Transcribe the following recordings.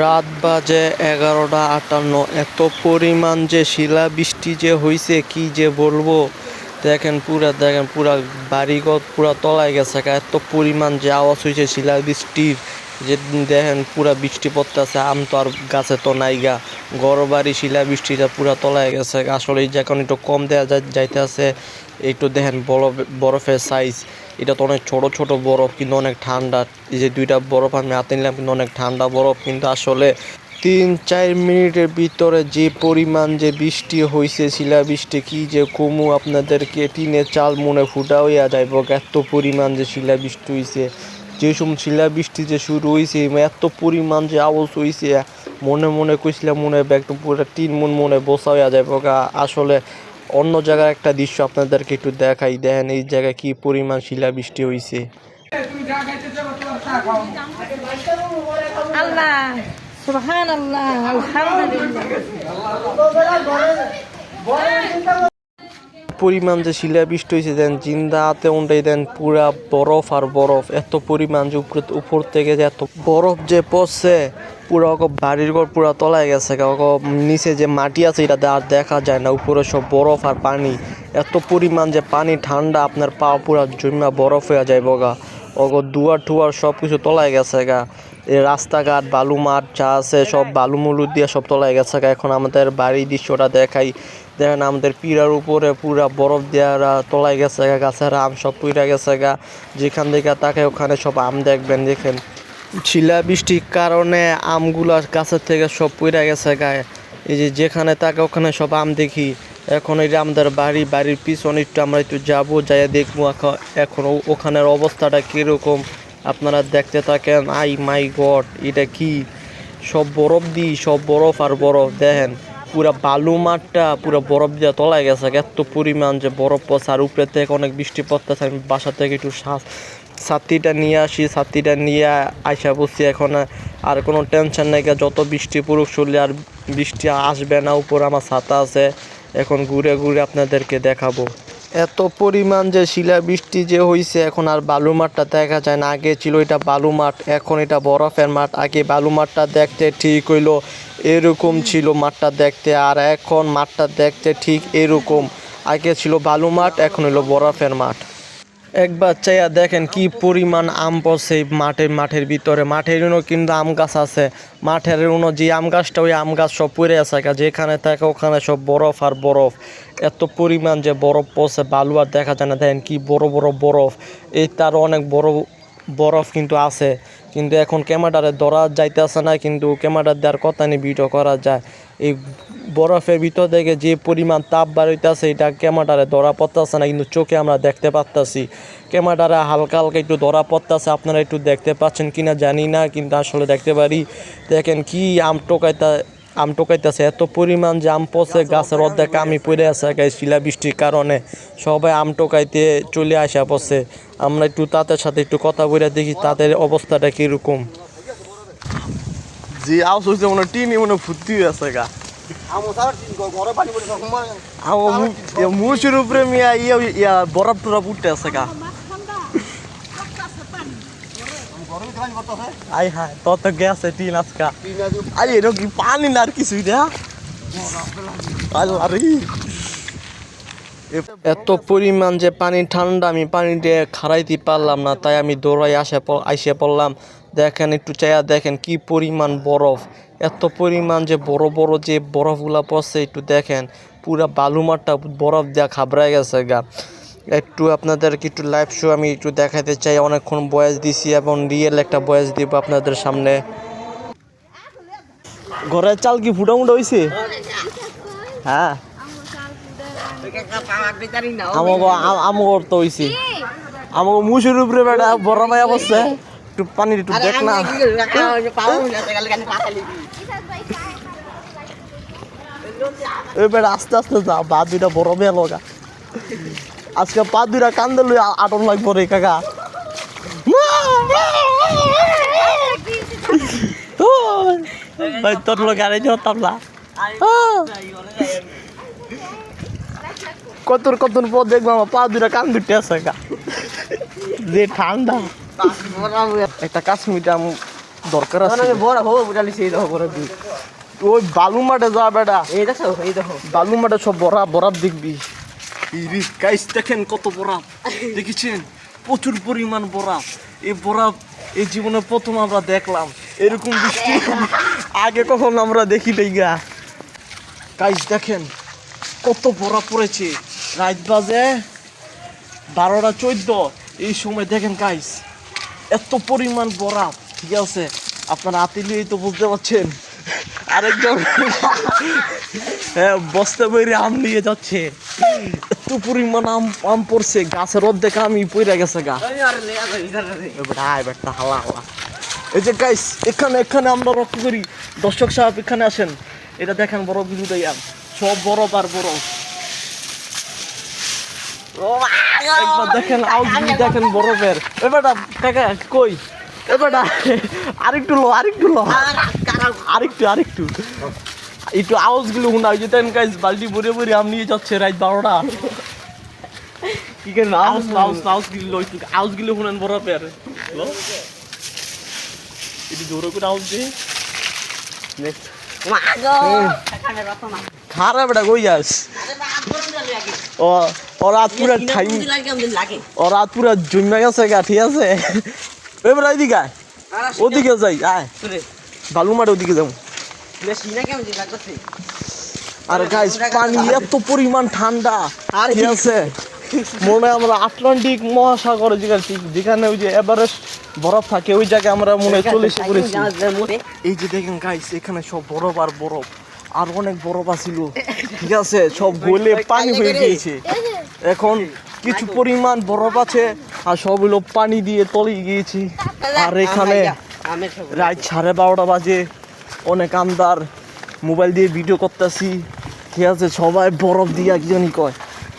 রাত বাজে এগারোটা আটান্ন। এত পরিমাণ যে শিলা বৃষ্টি যে হয়েছে কি যে বলব? দেখেন পুরা দেখেন পুরা বাড়িঘর পুরা তলায় গেছে। এত পরিমাণ যে আওয়াজ হয়েছে শিলা বৃষ্টির যে দেখেন পুরা বৃষ্টি পড়তেছে আম তো আর গাছে তো নাই গা। ঘর বাড়ি শিলাবৃষ্টিটা পুরা তলায় গেছে। আসলে এই যখন একটু কম দেওয়া যাইতে আছে, একটু দেখেন বরফ বরফের সাইজ এটা তো অনেক ছোট ছোট বরফ, কিন্তু অনেক ঠান্ডা। এই যে দুইটা বরফ আমি হাতে নিলাম, কিন্তু অনেক ঠান্ডা বরফ। কিন্তু আসলে তিন চার মিনিটের ভিতরে যে পরিমাণ যে বৃষ্টি হয়েছে শিলাবৃষ্টি কি যে কমু আপনাদেরকে টিনের চাল মনে ফুটা হইয়া যাইব এত পরিমাণ যে শিলাবৃষ্টি হয়েছে যে সময় শিলাবৃষ্টি যে শুরু হয়েছে এত পরিমাণ যে আওয়াজ হয়েছে মনে মনে কইছিলাম মনে হবে একদম পুরো তিন মন মনে বসা হয়ে যায় পোকা আসলে অন্য জায়গার একটা দৃশ্য আপনাদেরকে একটু দেখাই। দেখেন এই জায়গায় কি পরিমাণ শিলা বৃষ্টি হয়েছে পরিমাণ যে শিলাবৃষ্টি হয়েছে দেন, জিন্দা হাতে উন্ডাই দেন, পুরা বরফ আর বরফ। এত পরিমাণ যে উপরে উপর থেকে যে এত বরফ যে পড়ছে, পুরো ওকে বাড়ির ঘর পুরা তলায় গেছে। ওকে নিচে যে মাটি আছে, এটা আর দেখা যায় না। উপরে সব বরফ আর পানি। এত পরিমাণ যে পানি ঠান্ডা আপনার পা পুরা জমা বরফ হয়ে যায় বগা ওগো দুয়ার টুয়ার সব কিছু তলায় গেছে গা। রাস্তাঘাট বালু মাঠ যা আছে, সব বালু মুলু দিয়ে সব তলায় গেছে। এখন আমাদের বাড়ির দৃশ্যটা দেখাই। দেখেন আমাদের পিড়ার উপরে পুরা বরফ দেওয়ারা তলায় গেছে গা, গাছের আম সব পুইরা গেছে গা। যেখান থেকে তাকে ওখানে সব আম দেখবেন, দেখেন। শিলা বৃষ্টির কারণে আমগুলা গাছের থেকে সব পুইরা গেছে গায়ে এই যে যেখানে তাকে ওখানে সব আম দেখি। এখন এটা আমাদের বাড়ি, বাড়ির পিছনে একটু আমরা একটু যাব, যাইয়া দেখব এখন ওখানের অবস্থাটা কীরকম। আপনারা দেখতে থাকেন, আই মাই গড, এটা কি? সব বরফ দি সব বরফ আর বরফ। দেখেন, পুরা বালু মাঠটা, পুরো বরফ দিয়ে তলায় গেছে। এত পরিমাণ যে বরফ পড়ছে, আর উপরে থেকে অনেক বৃষ্টি পড়তেছে। আমি বাসা থেকে একটু শ্বাস ছাতিটা নিয়ে আসি ছাতিটা নিয়ে আইসা বসছি এখন। আর কোনো টেনশন নাই যত বৃষ্টি পুরুষ চললে আর বৃষ্টি আসবে না। উপর আমার ছাতা আছে, এখন ঘুরে ঘুরে আপনাদেরকে দেখাবো। এত পরিমাণ যে শিলা বৃষ্টি যে হয়েছে এখন আর বালু মাঠটা দেখা যায় না। আগে ছিল এটা বালু মাঠ, এখন এটা বরফের মাঠ। আগে বালু মাঠটা দেখতে ঠিক হইল, এরকম ছিল মাঠটা দেখতে, আর এখন মাঠটা দেখতে ঠিক এরকম। আগে ছিল বালু মাঠ, এখন হইল বরফের মাঠ। একবার চাইয়া দেখেন কি পরিমাণ আম পড়ছে মাঠের মাঠের ভিতরে। মাঠের উনো কিন্তু আম গাছ আছে। মাঠের উনো যে আম গাছটা, ওই আম গাছ সব পড়ে আছে যেখানে থাকে ওখানে সব বরফ আর বরফ। এত পরিমাণ যে বরফ পড়ছে, বালু আর দেখা যায় না। দেখেন কি বড় বড় বরফ। এই তার অনেক বড় বরফ কিন্তু আছে। কিন্তু এখন ক্যামেরারে ধরা যাইতেছে না, কিন্তু ক্যামেরা দেওয়ার কথা নিয়ে ভিডিও করা যায়। এই বরফের ভিতর থেকে যে পরিমাণ তাপ বাড়িতেছে এটা ক্যামেরারে ধরা পড়তেছে না, কিন্তু চোখে আমরা দেখতে পারতাছি। ক্যামেরারে হালকা হালকা একটু ধরা পড়তেছে, আপনারা একটু দেখতে পাচ্ছেন কিনা জানি না, কিন্তু আসলে দেখতে পারি। দেখেন কি আম টোকাইতা, আম টোকাইতেছে, এত পরিমাণ যে আম পচে, গাছের অর্ধেক আমি পড়ে আছে গাই শিলাবৃষ্টির কারণে। সবাই আম টোকাইতে চলে আসা পড়ছে। আমরা একটু তাদের সাথে একটু কথা বলে দেখি, তাদের অবস্থাটা কীরকম। জি মনে টিনি মনে হয়ে আছে গা। মুসের উপরে মিয়া ইয়া ইয়া বরফ টরফ উঠতে আছে গা। আই হায় তত গেছে টিন আজকা। আরে এটা কি পানি না আর কিছু এটা আল্লাহ রে এত পরিমাণ যে পানি ঠান্ডা আমি পানি দিয়ে খারাইতে পারলাম না তাই আমি দৌড়াই আসে আইসে পড়লাম। দেখেন, একটু চাইয়া দেখেন কি পরিমাণ বরফ। এত পরিমাণ যে বড় বড় যে বরফগুলা পড়ছে, একটু দেখেন, পুরা বালু মাঠটা বরফ দেওয়া খাবড়ায় গেছে গা। একটু আপনাদেরকে একটু লাইভ শো আমি একটু দেখাতে চাই, অনেকক্ষণ বয়স দিছি এবং রিয়েল একটা বয়স দিব আপনাদের সামনে। ঘরের চাল কি ফুটা মুটা হয়েছে হ্যাঁ। আমাকে আমাকে তো হয়েছে আমাকে মুসুর উপরে বেটা বড় মায়া বসছে। একটু পানি একটু দেখ না। ওই বেটা আস্তে আস্তে যা পা দুইটা বড় মেয়ে লগা। আজকে পা দুইটা কান্দে লই আটন লাগবো রে কাকা। ভাই তোর লোক আরে যেতাম না। কত কত পর দেখব আমার পা দুইটা কান দুইটা আছে গা যে ঠান্ডা। একটা কাশ্মীর আম দরকার আছে। বড় হব বুঝালি সেই দেখো বড় দুধ ওই বালু মাঠে যা বেটা। এই দেখো এই দেখো। বালু মাঠে সব বরাব বরাব দেখবি। গাইস দেখেন কত বরাব দেখেছেন? প্রচুর পরিমাণ বরাব এই বরাব এই জীবনে প্রথম আমরা দেখলাম। এরকম বৃষ্টি আগে কখন আমরা দেখি গা। গাইস দেখেন কত বরাব পড়েছে। রাত বাজে বারোটা চোদ্দ। এই সময় দেখেন গাইস এত পরিমাণ বরাব ঠিক আছে? আপনারা আতিলিয়েই তো বুঝতে পারছেন। আরেকজন হ্যাঁ বস্তা বইরে আম নিয়ে যাচ্ছে। এত পরিমাণ আম আম পড়ছে গাছের অর্ধেক আমি পইরা গেছে গা। বেটা হালা হালা। এই যে গাইস এখানে এখানে আমরা রক্ত করি। দর্শক সাহেব এখানে আসেন। এটা দেখেন বড় বিদ্যুৎ আম। সব বরফ আর বরফ। একবার দেখেন আউটগুলি দেখেন বরফের। এবারটা কাকা কই? এবারটা আরেকটু লো আরেকটু লো। আরেকটু আরেকটু। একটু আওয়াজগুলো শুনা ওই যে তেন বালতি ভরে ভরে আম নিয়ে যাচ্ছে রাত বারোটা। কি কেন আওয়াজ আওয়াজ আওয়াজগুলো লো একটু আওয়াজগুলো শুনেন বরফের। একটু জোরে করে আওয়াজ দিয়ে খারাপ বেটা কই যাস? ও। জমে গেছে গা ঠিক আছে? এবার ওইদিকে আয়। ওদিকে যাই আয়। ওদিকে যাব। আর গাইস পানি এত পরিমাণ ঠান্ডা আর ঠিক আছে? মনে আমরা আটলান্টিক মহাসাগরে যেখানে যেখানে ওই যে এভারেস্ট বরফ থাকে ওই জায়গায় আমরা মনে হয় চলে এসে পড়েছি। এই যে দেখেন গাইস এখানে সব বরফ আর বরফ। আর অনেক বরফ আছিল ঠিক আছে? সব গলে পানি হয়ে গিয়েছে। এখন কিছু পরিমাণ বরফ আছে, আর সবগুলো পানি দিয়ে তলিয়ে গিয়েছি। আর এখানে রাত সাড়ে বারোটা বাজে, অনেক আমদার মোবাইল দিয়ে ভিডিও করতেছি। ঠিক আছে, সবাই বরফ দিয়ে কি জানি কয়,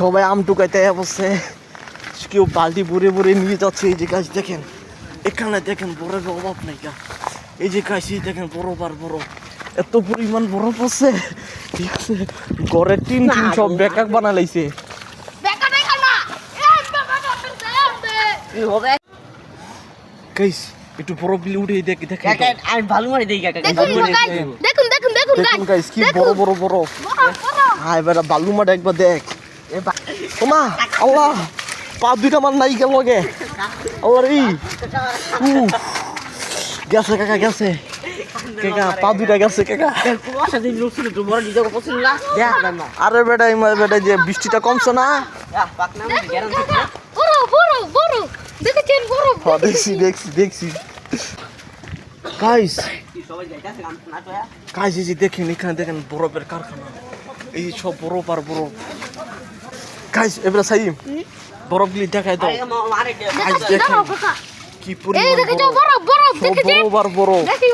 সবাই আম টুকাইতে বসে কেউ বালতি ভরে ভরে নিয়ে যাচ্ছে, এই যে গাছ দেখেন, এখানে দেখেন বরফের অভাব নাই গা। এই যে গাছ দেখেন বরফ আর বরফ, এত পরিমাণ বরফ আছে। ঠিক আছে, ঘরের টিন সব বেকাক বানা গাইস একটু উঠে দেখ দেখেন। আমি ভালো মারি দিই কাকা দেখুন গাইস দেখুন দেখুন দেখুন দেখুন গাইস কি বড় বড় বড় বড়। হাই বেটা বালু মাঠ একবার দেখ। ওমা আল্লাহ পা দুইটা মান নাই গেল গে আল্লাহ রে। গেছে কাকা গেছে। কাকা পা দুইটা গেছে কাকা। কুয়াশা দিন লোক তো বড় নিজে পছন্দ না আরে বেটা ইমা বেটা যে বৃষ্টিটা কমছে না। পাক না গ্যারান্টি। বড় বড় দেখেছেন বড় হ্যাঁ দেখছি দেখছি দেখছি। গাইস সবাই যাইতাছে কাম না তো গাইস এই যে দেখেন এখানে দেখেন বরফের কারখানা। এই সব বরফ আর বরফ। গাইস এবার সাইম বরফগুলি দেখাই দাও। গাইস দেখেন কি পরিমাণ বরফ। দেখেছেন? আর বরফ। দেখি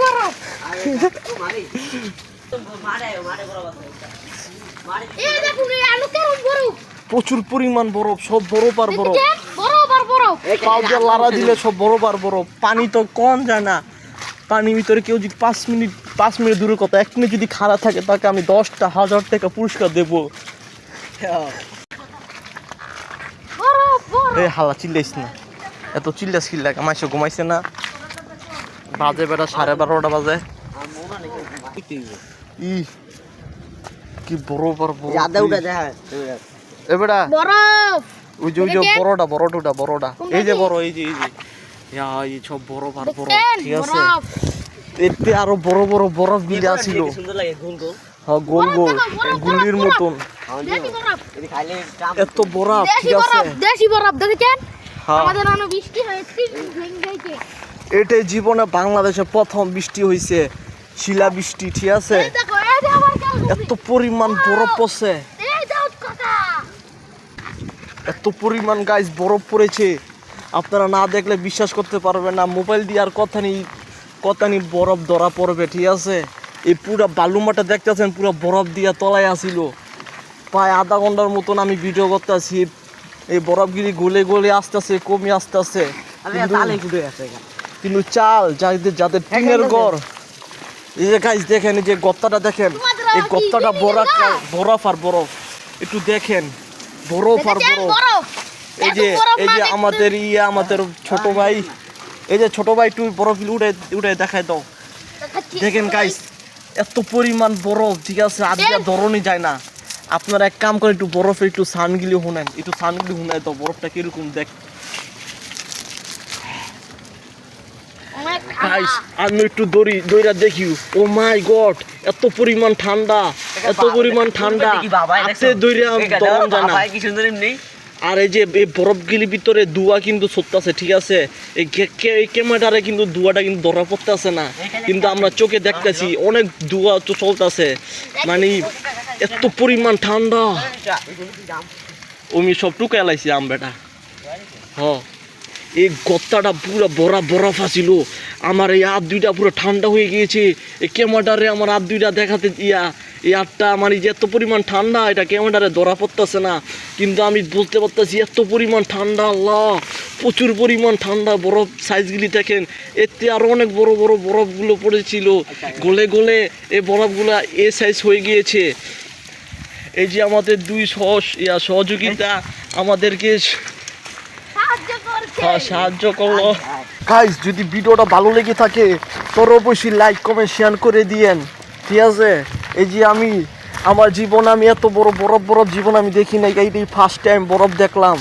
প্রচুর পরিমাণ বরফ সব বরফ আর বরফ। বড় বড় দিয়ে লাড়া দিলে সব বরফ আর বরফ পানি তো কম যায় না। পানির ভিতরে কেউ যদি পাঁচ মিনিট পাঁচ মিনিট দূরের কথা এক মিনিট যদি খারাপ থাকে তাকে আমি দশটা হাজার টাকা পুরস্কার দেবো। বড় বড় এই হালা চিল্লাইস না। এত চিল্লাস লাগে? মাইসে ঘুমাইছে না? বাজে বেটা সাড়ে বারোটা বাজে। ই কি বরফ আর বরফ আদা উঠা এ বেটা বরফ। ওই যে ওই যে? বড়টা বড়টা। বড়টা এই যে বড় এই যে এই যে। ইয়া, এই সব বরফ আর বরফ ঠিক আছে? এতে আরও বড় বড় বরফ বিলে ছিল সুন্দর লাগে গুল গুল। হ্যাঁ গোল গোল। গুলির মতন। বরফ। এত ঠিক আছে? বরফ দেশি বরফ দেখেছেন? হ্যাঁ। আমাদের অনেক বৃষ্টি হয়েছে এটাই জীবনে বাংলাদেশে প্রথম বৃষ্টি হয়েছে শিলা বৃষ্টি ঠিক আছে? এত পরিমাণ বরফ পড়ছে। এত পরিমাণ গাছ বরফ পড়েছে। আপনারা না দেখলে বিশ্বাস করতে পারবেন না মোবাইল দিয়ে আর কথা নেই কথা নেই বরফ ধরা পড়বে ঠিক আছে? এই পুরা বালুমাটা দেখতেছেন পুরো বরফ দিয়া তলায় আসিল। প্রায় আধা ঘণ্টার মতন আমি ভিডিও করতেছি। এই বরফগিরি গলে গলে আসতেছে কমে আসতেছে। কিন্তু চাল যাদের যাদের টিনের ঘর। এই যে গাছ দেখেন এই যে গত্তাটা দেখেন এই গত্তাটা বরফ বরফ আর বরফ। একটু দেখেন। বরফ আর বরফ এই যে এই যে আমাদের ইয়ে আমাদের ছোট ভাই এই যে ছোট ভাই একটু বরফ উঠে উঠে দেখায় দাও। দেখেন গাইস এত পরিমাণ বরফ ঠিক আছে? আজকে ধরনই যায় না। আপনারা এক কাম করে একটু বরফে একটু সানগুলি শুনেন একটু সানগুলি শুনায় তো বরফটা কীরকম দেখ অনেক গাইস আমি একটু দড়ি দইরা দেখি ও মাই গড এত পরিমাণ ঠান্ডা এত পরিমাণ ঠান্ডা হাতে দইরা দরন যায় কি সুন্দর এমনি আর এই যে এই বরফগুলির ভিতরে দুয়া কিন্তু সত্যাছে ঠিক আছে এই কে- কে- এই ক্যামেরারে কিন্তু দুয়াটা কিন্তু ধরা পড়তেছে না কিন্তু আমরা চোখে দেখতেছি অনেক দুয়া তো চলতেছে মানে এত পরিমাণ ঠান্ডা আমি সব টুকে এলাইছি আম বেটা হ এই গত্তাটা পুরো বরা বরফ আছিল আমার এই হাত দুইটা পুরো ঠান্ডা হয়ে গিয়েছে। এই ক্যামেরারে আমার হাত দুইটা দেখাতে ইয়া এই হাতটা আমার যে এত পরিমাণ ঠান্ডা, এটা ক্যামেরারে ধরা পড়তেছে না। কিন্তু আমি বলতে পারতেছি, এত পরিমাণ ঠান্ডা, আল্লাহ! প্রচুর পরিমাণ ঠান্ডা, বরফ সাইজগুলি দেখেন। এতে আরও অনেক বড় বড় বরফগুলো পড়েছিল। গলে গলে এই বরফগুলো এ সাইজ হয়ে গিয়েছে। এই যে আমাদের দুই সহ, ইয়া সহযোগিতা আমাদেরকে সাহায্য করল। গাইস যদি ভিডিওটা ভালো লেগে থাকে, তোর অবশ্যই লাইক কমেন্ট শেয়ার করে দিয়েন। ঠিক আছে? এই যে আমি, আমার জীবন, আমি এত বড় বরফ বরফ জীবন আমি দেখি নাই এইটাই ফার্স্ট টাইম বরফ দেখলাম।